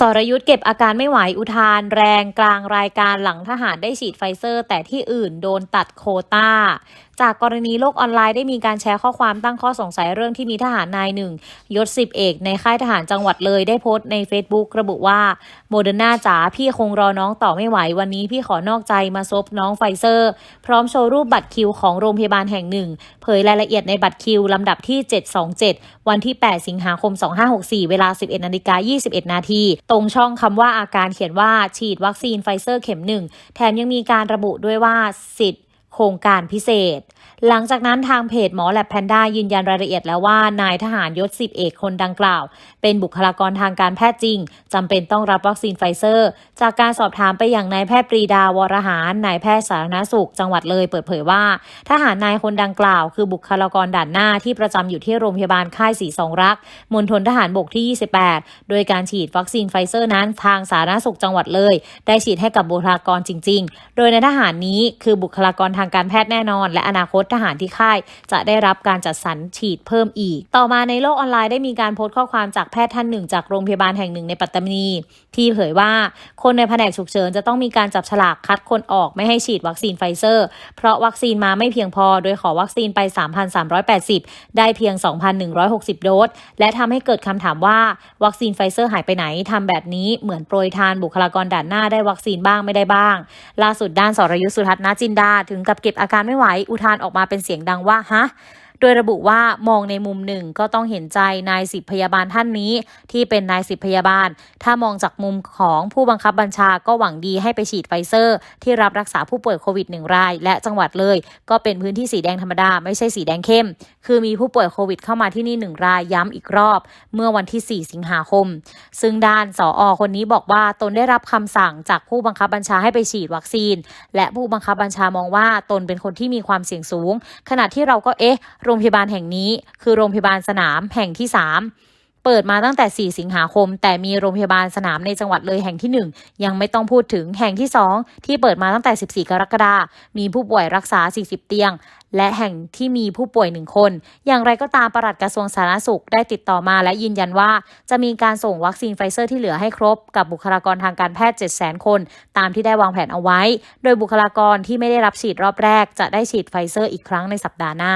สรยุทธ์เก็บอาการไม่ไหวอุทานแรงกลางรายการหลังทหารได้ฉีดไฟเซอร์ แต่ที่อื่นโดนตัดโคตา จากกรณีโลกออนไลน์ได้มีการแชร์ข้อความตั้งข้อสงสัยเรื่องที่มีทหารนายหนึ่งยศสิบเอกในค่ายทหารจังหวัดเลยได้โพสต์ใน Facebook ระบุว่าโมเดอร์นาจ๋าพี่คงรอน้องต่อไม่ไหววันนี้พี่ขอนอกใจมาซบน้องไฟเซอร์ พร้อมโชว์รูปบัตรคิวของโรงพยาบาลแห่งหนึ่ง เผยรายละเอียดในบัตรคิวลำดับที่ 727 วันที่ 8 สิงหาคม 2564 เวลา 11นาฬิกา21 นาที ตรงช่องคำว่าอาการเขียนว่าฉีดวัคซีนไฟเซอร์เข็มหนึ่งแถมยังมีการระบุด้วยว่าสิทธิ์ ครงการพิเศษ หลังจากนั้นทางเพจหมอแลบแพนด้ายืนยันรายละเอียดแล้วว่านายทหารยศสิบเอกคนดังกล่าว เป็นบุคลากรทางการแพทย์จริงจำเป็นต้องรับวัคซีนไฟเซอร์ จากการสอบถามไปอย่างนายแพทย์ปรีดาวรหารนายแพทย์สาธารณสุข จังหวัดเลยเปิดเผยว่า ทหารนายคนดังกล่าว คือบุคลากรด่านหน้าที่ประจำอยู่ที่โรงพยาบาลค่ายสีสองรักมณฑลทหารบกที่ 28 โดยการฉีดวัคซีนไฟเซอร์นั้นทางสาธารณสุขจังหวัดเลย ได้ฉีดให้กับบุคลากรจริง ๆ โดยในทหารนี้คือบุคลากรทางการแพทย์แน่นอน และอนาคตทหารที่ค่าย จะได้รับการจัดสรรฉีดเพิ่มอีก ต่อมาในโลกออนไลน์ได้มีการโพสต์ข้อความจากแพทย์ท่านหนึ่ง จากโรงพยาบาลแห่งหนึ่งในปัตตานี ที่เผยว่าคนในแผนกฉุกเฉินจะต้องมีการจับฉลากคัดคนออกไม่ให้ฉีดวัคซีนไฟเซอร์ เพราะวัคซีนมาไม่เพียงพอ โดยขอวัคซีนไป 3,380 ได้เพียง 2,160 โดส และทำให้เกิดคำถามว่าวัคซีนไฟเซอร์หายไปไหนทำแบบนี้เหมือนโปรยทานบุคลากรด่านหน้าได้วัคซีนบ้างไม่ได้บ้าง ล่าสุดด้านสรยุทธสุทัศน์นาจินดาถึงกับเก็บอาการไม่ไหว อุทานออกมาเป็นเสียงดังว่าฮะ โดยระบุว่ามองในมุมหนึ่งก็ต้องเห็นใจนายสิบพยาบาลท่านนี้ ที่เป็นนายสิบพยาบาล ถ้ามองจากมุมของผู้บังคับบัญชาก็หวังดีให้ไปฉีดไฟเซอร์ ที่รับรักษาผู้ป่วยโควิดหนึ่งราย และจังหวัดเลย ก็เป็นพื้นที่สีแดงธรรมดาไม่ใช่สีแดงเข้ม คือมีผู้ป่วยโควิดเข้ามาที่นี่หนึ่งรายย้ำอีกรอบ เมื่อวันที่ 4 สิงหาคม ซึ่งด้านสออคนนี้บอกว่าตนได้รับคำสั่งจากผู้บังคับบัญชาให้ไปฉีดวัคซีน และผู้บังคับบัญชามองว่าตนเป็นคนที่มีความเสี่ยงสูง ขณะที่เราก็เอ๊ะโรงพยาบาลแห่งนี้คือโรงพยาบาลสนามแห่งที่ 3 เปิดมาตั้งแต่ 4 สิงหาคม แต่มีโรงพยาบาลสนามในจังหวัดเลยแห่งที่ 1 ยังไม่ต้องพูดถึงแห่งที่ 2 ที่เปิดมาตั้งแต่ 14 กรกฎาคมมีผู้ป่วยรักษา 40 เตียง และแห่งที่มีผู้ป่วยหนึ่งคน อย่างไรก็ตามปลัดกระทรวงสาธารณสุขได้ติดต่อมาและยืนยันว่า จะมีการส่งวัคซีนไฟเซอร์ที่เหลือให้ครบกับบุคลากรทางการแพทย์ 700,000 คน ตามที่ได้วางแผนเอาไว้ โดยบุคลากรที่ไม่ได้รับฉีดรอบแรก จะได้ฉีดไฟเซอร์อีกครั้งในสัปดาห์หน้า